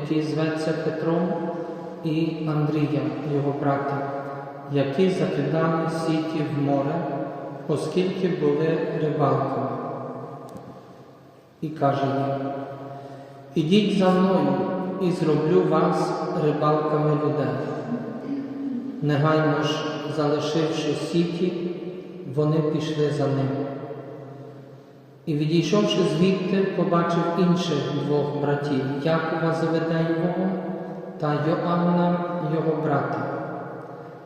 який зветься Петром, і Андрія, його брата, які закидали сіті в море, оскільки були рибалками. І каже їм, ідіть за мною і зроблю вас рибалками людей. Негайно ж, залишивши сіті, вони пішли за ним. І відійшовши звідти, побачив інших двох братів Якова Заведеєвого та Йоанна його брата.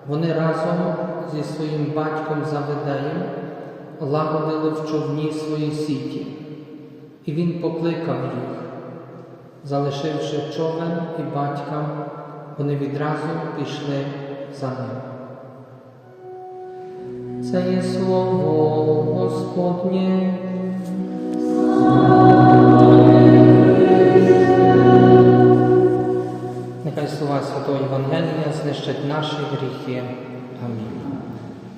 Вони разом зі своїм батьком Заведеєм лагодили в човні свої сіті, і він покликав їх. Залишивши човен і батька, вони відразу пішли за ним. Це є слово Господнє. Слова Святого Євангелія знищать наші гріхи. Амінь.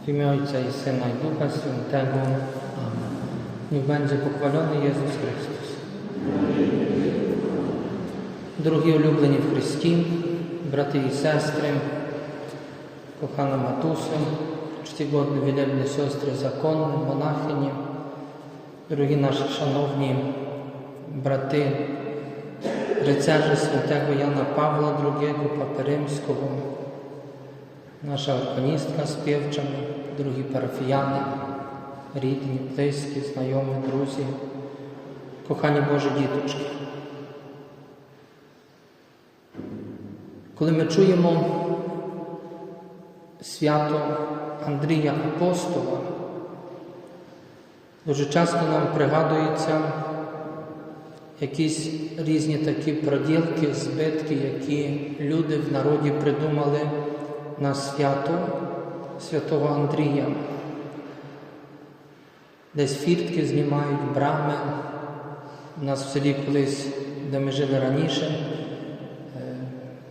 W imię Ojca i Syna i Ducha Świętego. Amen. Niech będzie pochwalony Jezus Chrystus. Дорогі улюблені в Христі, брати і сестри, кохана матусю, czcigodne wielebne siostry zakonne, монахині, дорогі наші шановні брати, рицарі святого Яна Павла II, Папи Римського, наша органістка співчами, дорогі парафіяни, рідні, близькі, знайомі, друзі, кохані Божі діточки. Коли ми чуємо свято Андрія Апостола, дуже часто нам пригадуються якісь різні такі проділки, збитки, які люди в народі придумали на свято святого Андрія. Десь фіртки знімають брами. У нас в селі колись, де ми жили раніше, е,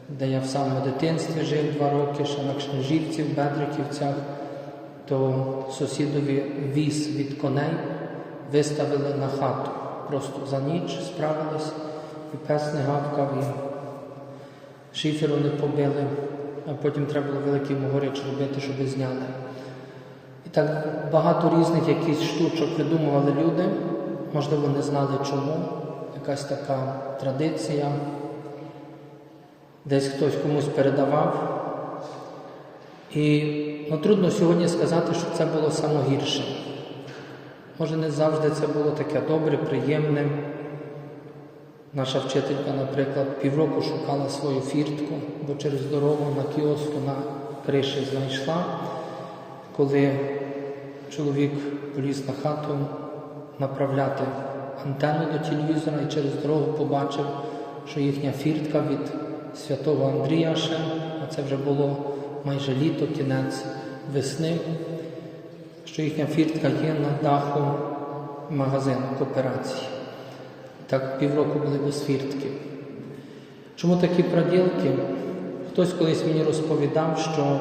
де я в самому дитинстві жив два роки, ще на Кшнежівці, в Бедриківцях, то сусідові віз від коней виставили на хату. Просто за ніч справились, і пес не гавкав, і шиферу не побили, а потім треба було великий могорич робити, щоб зняли. І так багато різних якісь штучок придумували люди, можливо, не знали чому. Якась така традиція, десь хтось комусь передавав. І ну, трудно сьогодні сказати, що це було самогірше. Може, не завжди це було таке добре, приємне. Наша вчителька, наприклад, півроку шукала свою фіртку, бо через дорогу на кіоску на криші знайшла, коли чоловік поліз на хату направляти антенну до телевізора і через дорогу побачив, що їхня фіртка від святого Андрія ще, а це вже було майже літо, кінець весни що їхня фіртка є на даху магазину кооперації. Так півроку були без фіртки. Чому такі проділки? Хтось колись мені розповідав, що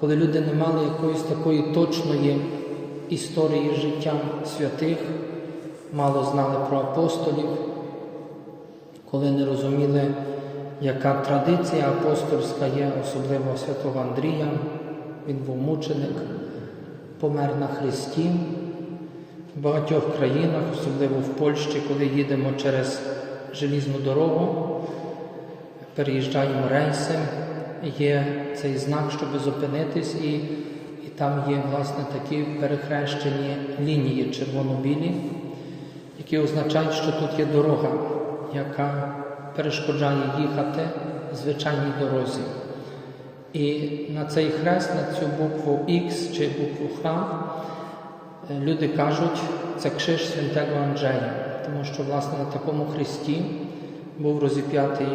коли люди не мали якоїсь такої точної історії життя святих, мало знали про апостолів, коли не розуміли, яка традиція апостольська є, особливо святого Андрія, він був мученик помер на Христі. В багатьох країнах, особливо в Польщі, коли їдемо через желізну дорогу, переїжджаємо рейси, є цей знак, щоб зупинитись, і, і там є власне такі перехрещені лінії червоно-білі, які означають, що тут є дорога, яка перешкоджає їхати звичайній дорозі. І на цей хрест, на цю букву Х чи букву Х, люди кажуть, це криш святого Анджея, тому що, власне, на такому хресті був розіп'ятий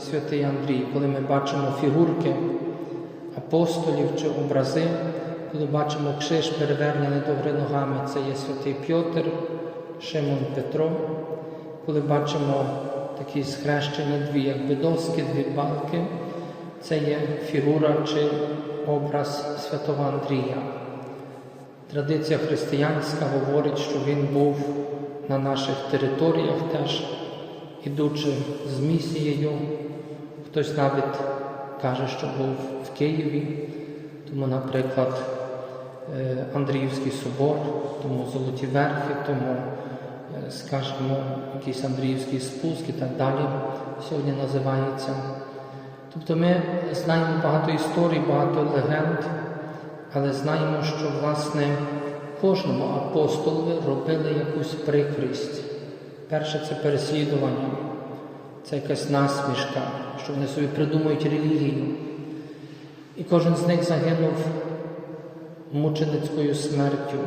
святий Андрій. Коли ми бачимо фігурки апостолів чи образи, коли бачимо криш перевернений догори ногами, це є святий Пьотр, Шимон Петро, коли бачимо такі схрещені дві якби доски, дві балки, це є фігура чи образ святого Андрія. Традиція християнська говорить, що він був на наших територіях теж, ідучи з місією. Хтось навіть каже, що був в Києві, тому, наприклад, е, Андріївський собор, тому Золоті Верхи, тому, е, скажімо, якийсь Андріївський спуск і так далі сьогодні називається. Тобто ми знаємо багато історій, багато легенд, але знаємо, що власне кожному апостолові робили якусь прикрість. Перше це переслідування, це якась насмішка, що вони собі придумують релігію. І кожен з них загинув мученицькою смертю.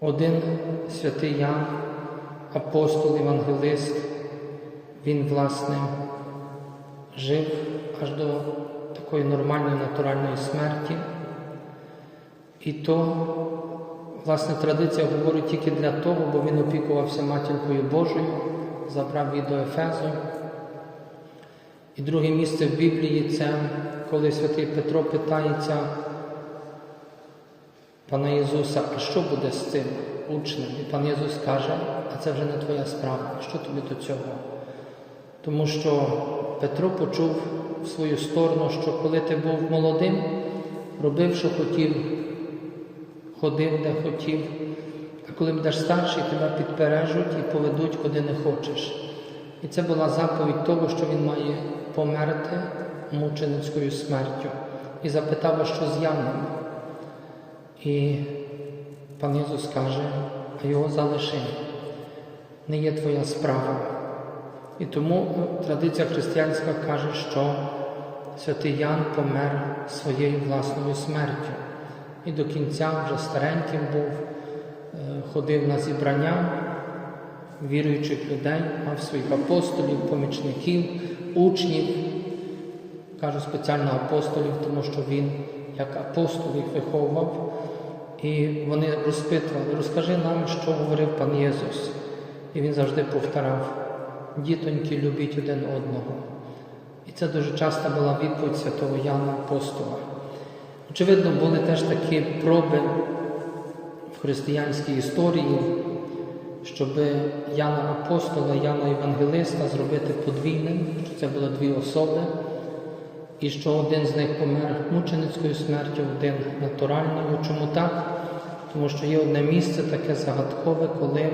Один святий Ян, апостол, євангелист, він, власне, жив аж до такої нормальної натуральної смерті. І то, власне, традиція говорить тільки для того, бо він опікувався матінкою Божою, забрав її до Ефезу. І друге місце в Біблії це коли святий Петро питається пана Ісуса, а що буде з цим учнем? І пан Ісус каже, а це вже не твоя справа, що тобі до цього? Тому що Петро почув в свою сторону, що коли ти був молодим, робив, що хотів, ходив, де хотів, а коли будеш старший, тебе підпережуть і поведуть, куди не хочеш. І це була заповідь того, що він має померти мученицькою смертю. І запитав, що з Яном. І пан Ісус каже, а його залиши, не є твоя справа. І тому традиція християнська каже, що святий Ян помер своєю власною смертю. І до кінця вже стареньким був, е, ходив на зібрання віруючих людей, мав своїх апостолів, помічників, учнів. Кажу спеціально апостолів, тому що він як апостол їх виховував. І вони розпитували, розкажи нам, що говорив пан Єсус. І він завжди повторяв, дітоньки, любіть один одного. І це дуже часто була відповідь святого Яна Апостола. Очевидно, були теж такі проби в християнській історії, щоб Яна Апостола, Яна Євангелиста зробити подвійним, що це були дві особи, і що один з них помер мученицькою смертю, один натуральною. Чому так? Тому що є одне місце таке загадкове, коли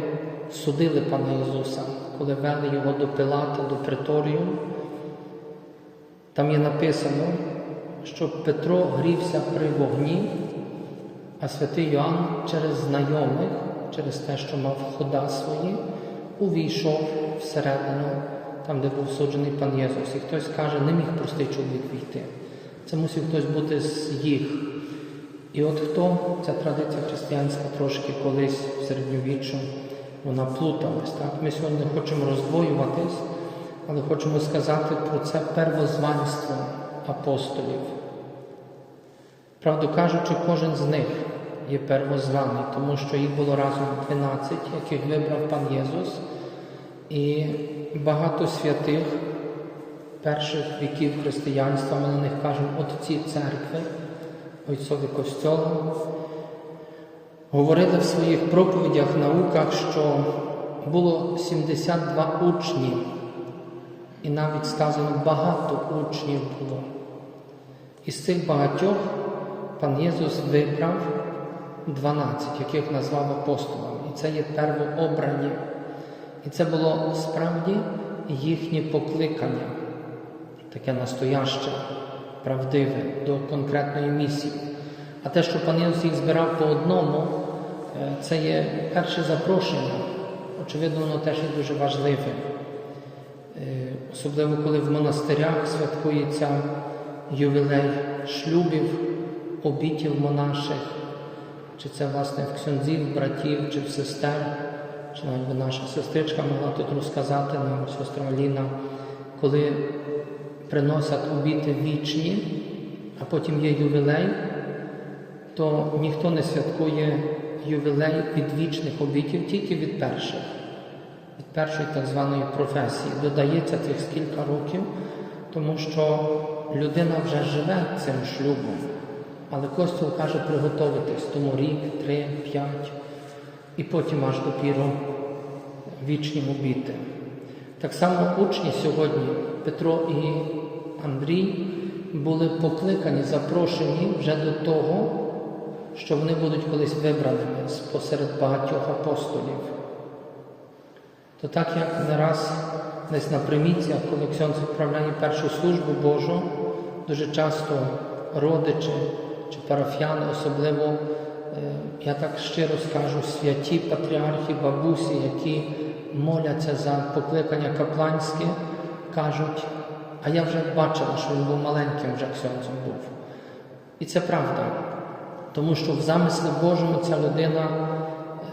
судили пана Ісуса, коли вели його до Пилата, до Преторію. Там є написано, що Петро грівся при вогні, а святий Йоанн через знайомих, через те, що мав хода свої, увійшов всередину, там, де був суджений пан Єсус. І хтось каже, не міг простий чоловік війти. Це мусив хтось бути з їх. І от хто ця традиція християнська трошки колись в середньовіччю вона плуталась. Так? Ми сьогодні не хочемо роздвоюватись, але хочемо сказати про це первозванство апостолів. Правду кажучи, кожен з них є первозваний, тому що їх було разом 12, яких вибрав пан Єсус, і багато святих перших віків християнства, ми на них кажемо отці церкви, отцові костьола, говорили в своїх проповідях, науках, що було 72 учні, і навіть сказано багато учнів було. Із цих багатьох пан Єсус вибрав 12, яких назвав апостолами. І це є первообрані. І це було справді їхнє покликання, таке настояще, правдиве до конкретної місії. А те, що пан Єсус їх збирав по одному, це є перше запрошення. Очевидно, воно теж є дуже важливим. Е, Особливо, коли в монастирях святкується ювілей шлюбів, обітів монаших, чи це, власне, в ксьонзів, братів, чи в сестер, чи навіть би наша сестричка могла тут розказати нам, сестра Аліна, коли приносять обіти вічні, а потім є ювілей, то ніхто не святкує ювілей від вічних обітів тільки від перших, від першої так званої професії. Додається цих скільки років, тому що людина вже живе цим шлюбом. Але Костюл каже приготуватись, тому рік, три, п'ять, і потім аж допіру вічні обіти. Так само учні сьогодні, Петро і Андрій, були покликані, запрошені вже до того, що вони будуть колись вибраними посеред багатьох апостолів. То так як не раз десь на приміціях, коли Ксьонц відправляє першу службу Божу, дуже часто родичі чи парафіяни, особливо, е, я так щиро скажу, святі патріархи, бабусі, які моляться за покликання капланське, кажуть, а я вже бачила, що він був маленьким, вже ксьонцем був. І це правда. Тому що в замислі Божому ця людина,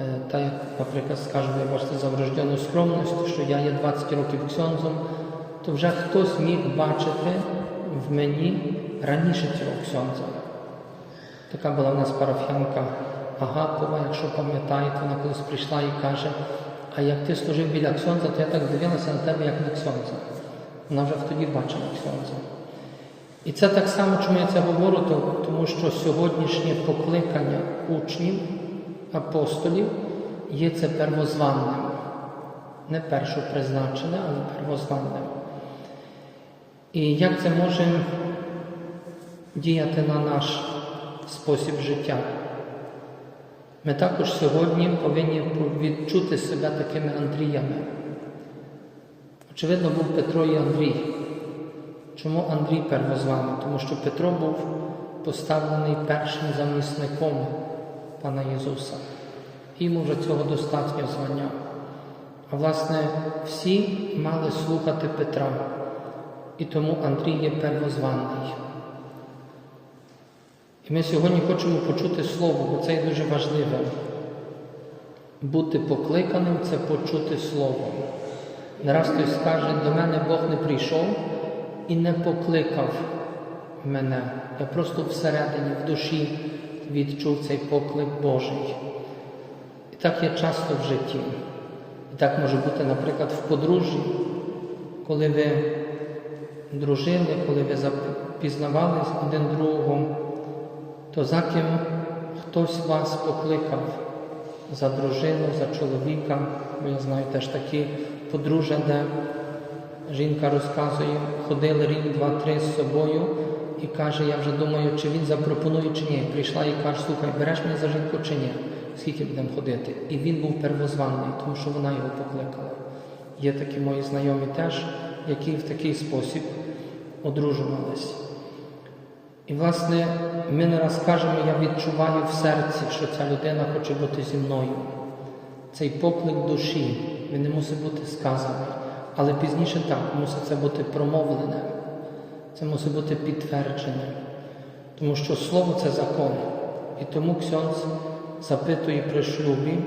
е, та як, наприклад, скажемо, я бачите, за врождену скромність, що я є 20 років ксьонзом, то вже хтось міг бачити в мені раніше цього ксьонза. Така була в нас парафіянка Агапова, якщо пам'ятаєте, вона колись прийшла і каже, а як ти служив біля ксьонза, то я так дивилася на тебе, як на ксьонза. Вона вже тоді бачила ксьонза. І це так само, чому я це говорю, то- тому що сьогоднішнє покликання учнів, апостолів є це первозванним. Не першопризначене, але первозванним. І як це може діяти на наш спосіб життя? Ми також сьогодні повинні відчути себе такими Андріями. Очевидно, був Петро і Андрій. Чому Андрій первозваний? Тому що Петро був поставлений першим замісником Пана Ісуса. Йому вже цього достатньо звання. А власне, всі мали слухати Петра. І тому Андрій є первозваний. І ми сьогодні хочемо почути Слово, бо це є дуже важливе. Бути покликаним це почути Слово. Не раз хтось скаже, до мене Бог не прийшов і не покликав мене. Я просто всередині, в душі відчув цей поклик Божий. І так є часто в житті. І так може бути, наприклад, в подружжі, коли ви дружили, коли ви пізнавали один другого, то за ким хтось вас покликав за дружину, за чоловіка, бо я знаю теж такі подружжя, де жінка розказує, ходили рік, два-три з собою і каже, я вже думаю, чи він запропонує, чи ні. Прийшла і каже, слухай, береш мене за жінку чи ні? Скільки будемо ходити? І він був первозваний, тому що вона його покликала. Є такі мої знайомі теж, які в такий спосіб одружувались. І, власне, ми не раз кажемо, я відчуваю в серці, що ця людина хоче бути зі мною. Цей поклик душі, він не мусить бути сказаний. Але пізніше так, мусить це бути промовлене, це мусить бути підтверджене. Тому що слово це закон. І тому Ксьонц запитує при шлюбі,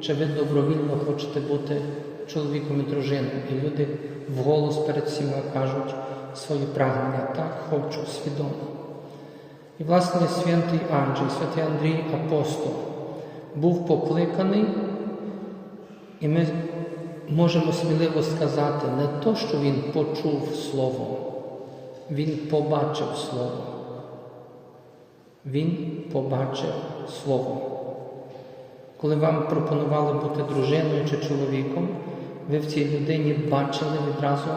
чи ви добровільно хочете бути чоловіком і дружиною. І люди вголос перед всіма кажуть свої прагнення. Так, хочу, свідомо. І, власне, святий Анджей, святий Андрій Апостол, був покликаний, і ми можемо сміливо сказати не то, що він почув Слово, він побачив Слово. Він побачив Слово. Коли вам пропонували бути дружиною чи чоловіком, ви в цій людині бачили відразу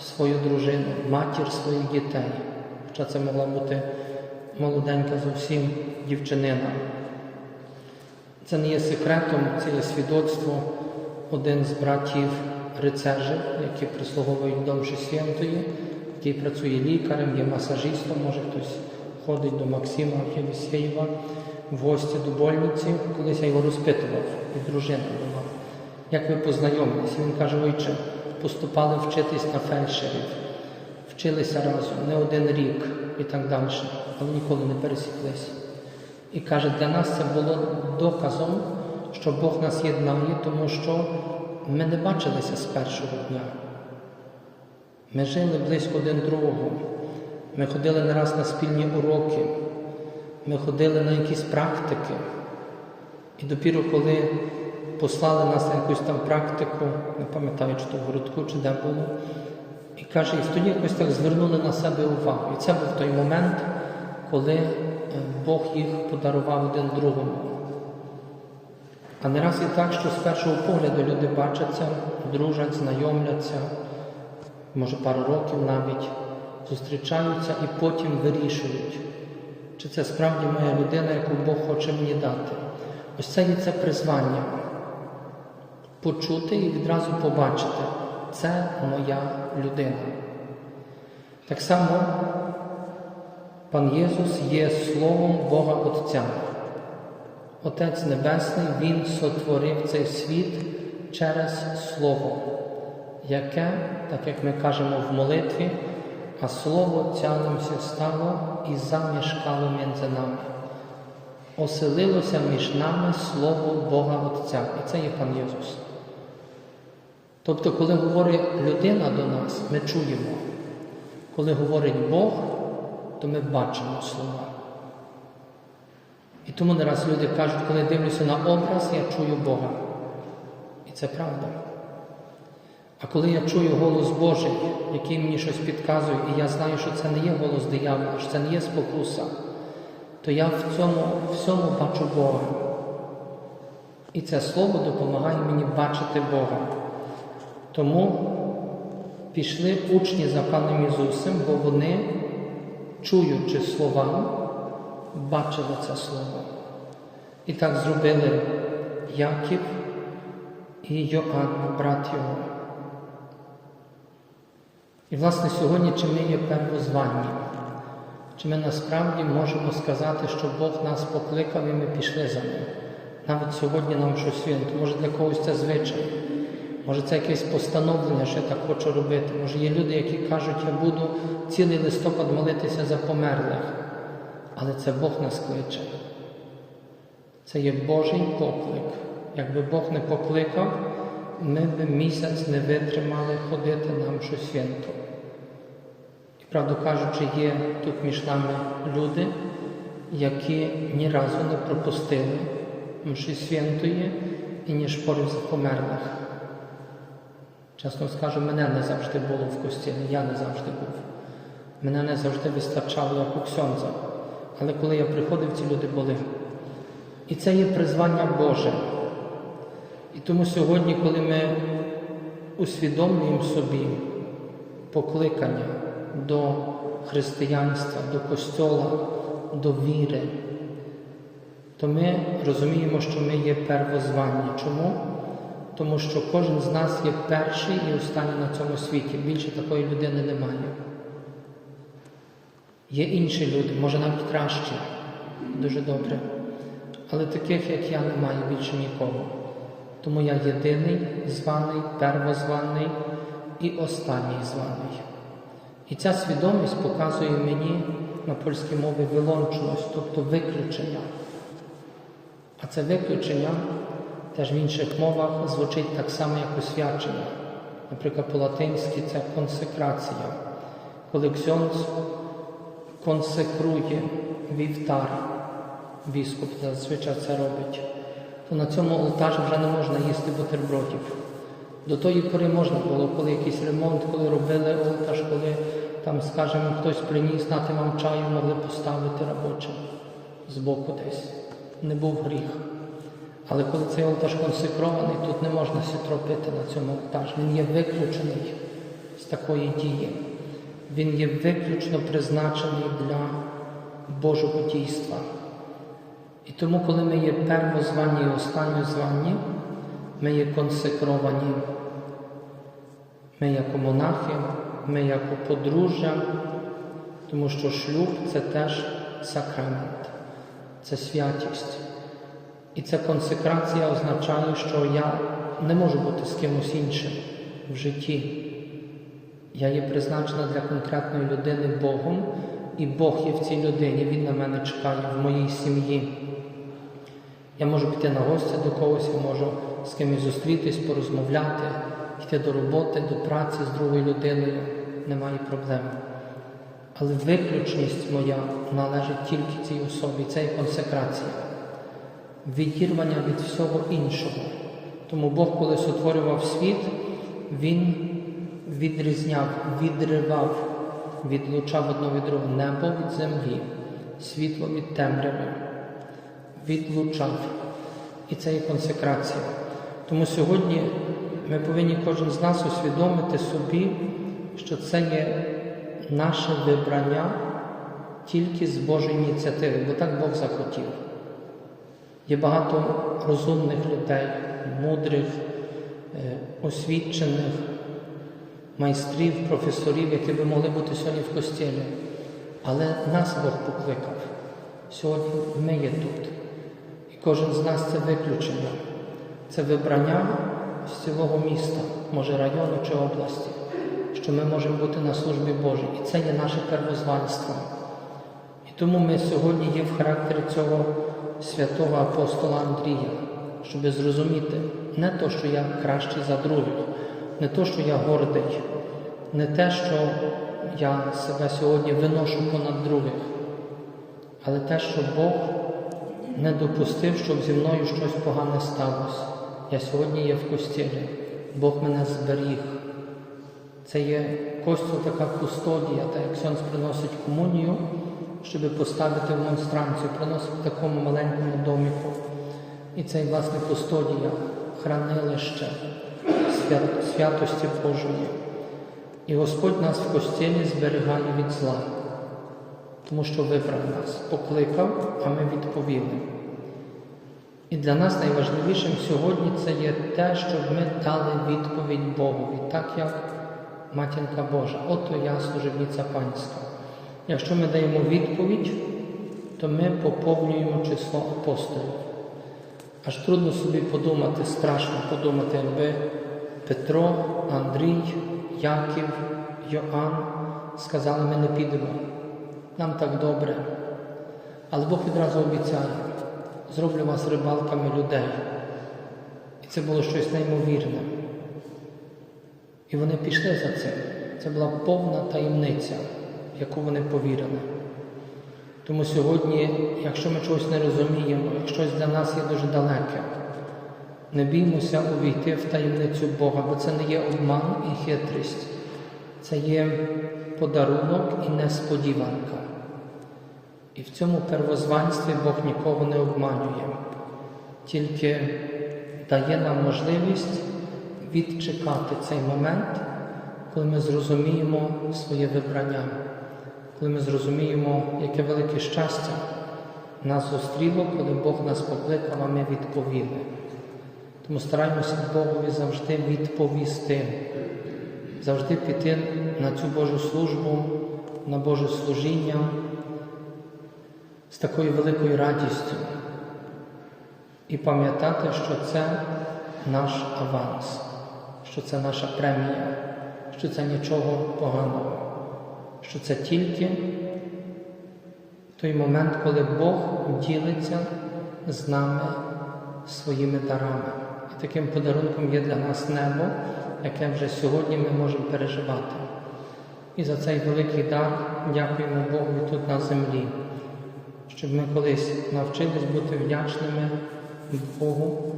свою дружину, матір своїх дітей. Хоча це могла бути молоденька зовсім дівчинина. Це не є секретом, це є свідоцтво один з братів рицежів, які прислуговують Домші Святої, який працює лікарем, є масажистом, може хтось ходить до Максима Євсєєва в гості до больниці. Колись я його розпитував, і дружина була. Як ви познайомилися? Він каже, ойче, поступали вчитись на фельдшерів, вчилися разом не один рік і так далі, але ніколи не пересіклися. І каже, для нас це було доказом, що Бог нас єднає, тому що ми не бачилися з першого дня. Ми жили близько один другого. Ми ходили не раз на спільні уроки, ми ходили на якісь практики. І допіру, коли послали нас на якусь там практику, не пам'ятаю, чи то в городку, чи де було, і каже, і тоді якось так звернули на себе увагу. І це був той момент, коли е, Бог їх подарував один другому. А не раз і так, що з першого погляду люди бачаться, дружать, знайомляться, може пару років навіть, зустрічаються і потім вирішують, чи це справді моя людина, яку Бог хоче мені дати. Ось це є це призвання. Почути і відразу побачити, це моя людина. Так само пан Єсус є Словом Бога Отця. Отець Небесний, Він сотворив цей світ через Слово, яке, так як ми кажемо в молитві, а Слово тялимся стало і замішкало між нами. Оселилося між нами Слово Бога Отця. І це є пан Єсус. Тобто, коли говорить людина до нас, ми чуємо. Коли говорить Бог, то ми бачимо слова. І тому не раз люди кажуть, коли дивлюся на образ, я чую Бога. І це правда. А коли я чую голос Божий, який мені щось підказує, і я знаю, що це не є голос диявола, що це не є спокуса, то я в цьому всьому бачу Бога. І це слово допомагає мені бачити Бога. Тому пішли учні за паном Ісусом, бо вони, чуючи слова, бачили це слово. І так зробили Яків і Йоанн, брат його. І, власне, сьогодні, чи ми є первозванні, чи ми насправді можемо сказати, що Бог нас покликав і ми пішли за ним. Навіть сьогодні нам щось свято, може для когось це звичай, може це якесь постановлення, що я так хочу робити. Може є люди, які кажуть, я буду цілий листопад молитися за померлих. Але це Бог нас кличе. Це є Божий поклик. Якби Бог не покликав, ми б місяць не витримали ходити нам щось свято. І правду кажучи, є тут між нами люди, які ні разу не пропустили мші святої і ні шпорів за померлих. Чесно скажу, мене не завжди було в костілі, я не завжди був. Мене не завжди вистачало як у ксьонза. Але коли я приходив, ці люди були. І це є призвання Боже. І тому сьогодні, коли ми усвідомлюємо собі покликання до християнства, до костьола, до віри, то ми розуміємо, що ми є первозванні. Чому? Тому що кожен з нас є перший і останній на цьому світі. Більше такої людини немає. Є інші люди, може навіть кращі, дуже добре. Але таких, як я, немає більше нікого. Тому я єдиний званий, первозваний і останній званий. І ця свідомість показує мені на польській мові вилонченість, тобто виключення. А це виключення теж в інших мовах звучить так само, як освячення. Наприклад, по-латинськи це консекрація. Коли ксьонц консекрує вівтар, біскуп зазвичай це робить, то на цьому алтарі вже не можна їсти бутербродів. До тої пори можна було, коли якийсь ремонт, коли робили алтаж, коли там, скажімо, хтось приніс, нати вам чаю, могли поставити робочим збоку десь. Не був гріх. Але коли цей алтаж консекрований, тут не можна сітро пити на цьому алтарі. Він є виключений з такої дії. Він є виключно призначений для Божого дійства. І тому, коли ми є первозвані і останньозвані, ми є консекровані. Ми як монахи, ми як подружжя, тому що шлюб це теж сакрамент, це святість. І ця консекрація означає, що я не можу бути з кимось іншим в житті. Я є призначена для конкретної людини Богом, і Бог є в цій людині, Він на мене чекає в моїй сім'ї. Я можу піти на гості до когось, я можу з кимось зустрітись, порозмовляти, йти до роботи, до праці з другою людиною, немає проблем. Але виключність моя належить тільки цій особі, це є консекрація. відірвання від всього іншого. Тому Бог, коли сотворював світ, Він відрізняв, відривав, відлучав одно від другого небо від землі, світло від темряви, відлучав. І це є консекрація. Тому сьогодні ми повинні кожен з нас усвідомити собі, що це є наше вибрання тільки з Божої ініціативи, бо так Бог захотів. Є багато розумних людей, мудрих, е, освічених, майстрів, професорів, які би могли бути сьогодні в костілі. Але нас Бог покликав. Сьогодні ми є тут. І кожен з нас це виключення. Це вибрання з цілого міста, може району чи області, що ми можемо бути на службі Божій. І це є наше первозванство. І тому ми сьогодні є в характері цього святого апостола Андрія, щоб зрозуміти не то, що я кращий за других, не то, що я гордий, не те, що я себе сьогодні виношу понад других, але те, що Бог не допустив, щоб зі мною щось погане сталося. Я сьогодні є в костілі, Бог мене зберіг. Це є костюл така кустодія, так як Сьонс приносить комунію, щоб поставити в монстранцію, приносить в такому маленькому доміку. І це, власне, кустодія, хранилище святості Божої. І Господь нас в костілі зберігає від зла, тому що вибрав нас, покликав, а ми відповіли. І для нас найважливішим сьогодні це є те, щоб ми дали відповідь Богові, так як Матінка Божа, ото я служебниця панська. Якщо ми даємо відповідь, то ми поповнюємо число апостолів. Аж трудно собі подумати, страшно подумати, якби Петро, Андрій, Яків, Йоанн сказали, ми не підемо. Нам так добре. Але Бог відразу обіцяє, зроблю вас рибалками людей. І це було щось неймовірне. І вони пішли за цим. Це була повна таємниця, в яку вони повірили. Тому сьогодні, якщо ми чогось не розуміємо, як щось для нас є дуже далеке, не біймося увійти в таємницю Бога, бо це не є обман і хитрість, це є подарунок і несподіванка. І в цьому первозванстві Бог нікого не обманює, тільки дає нам можливість відчекати цей момент, коли ми зрозуміємо своє вибрання, коли ми зрозуміємо, яке велике щастя нас зустріло, коли Бог нас покликав, а ми відповіли. Тому стараємося Богові завжди відповісти, завжди піти на цю Божу службу, на Боже служіння з такою великою радістю і пам'ятати, що це наш аванс, що це наша премія, що це нічого поганого, що це тільки той момент, коли Бог ділиться з нами своїми дарами. Таким подарунком є для нас небо, яке вже сьогодні ми можемо переживати. І за цей великий дар дякуємо Богу тут на землі, щоб ми колись навчились бути вдячними Богу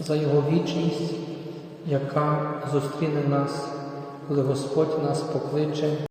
за Його вічність, яка зустріне нас, коли Господь нас покличе